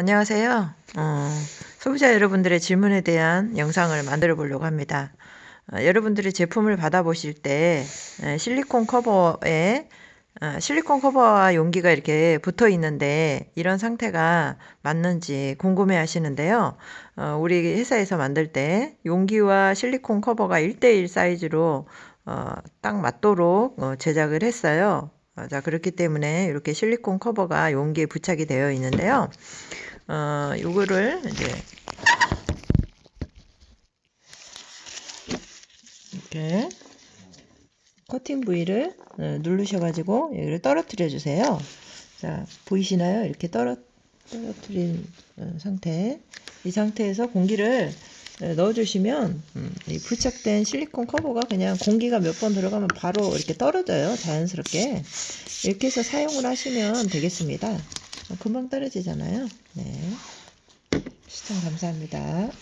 안녕하세요. 어, 소비자 여러분들의 질문에 대한 영상을 만들어 보려고 합니다. 어, 여러분들이 제품을 받아보실 때 에, 실리콘 커버에 어, 실리콘 커버와 용기가 이렇게 붙어 있는데 이런 상태가 맞는지 궁금해 하시는데요. 어, 우리 회사에서 만들 때 용기와 실리콘 커버가 1대1 사이즈로 어, 딱 맞도록 어, 제작을 했어요. 어, 자, 그렇기 때문에 이렇게 실리콘 커버가 용기에 부착이 되어 있는데요. 어, 요거를 이제 이렇게 커팅 부위를 어, 누르셔가지고 여기를 떨어뜨려 주세요. 자, 보이시나요? 이렇게 떨어, 떨어뜨린 어, 상태. 이 상태에서 공기를 어, 넣어주시면 음, 이 부착된 실리콘 커버가 그냥 공기가 몇 번 들어가면 바로 이렇게 떨어져요. 자연스럽게. 이렇게 해서 사용을 하시면 되겠습니다. 어, 금방 떨어지잖아요. 네. 시청 감사합니다.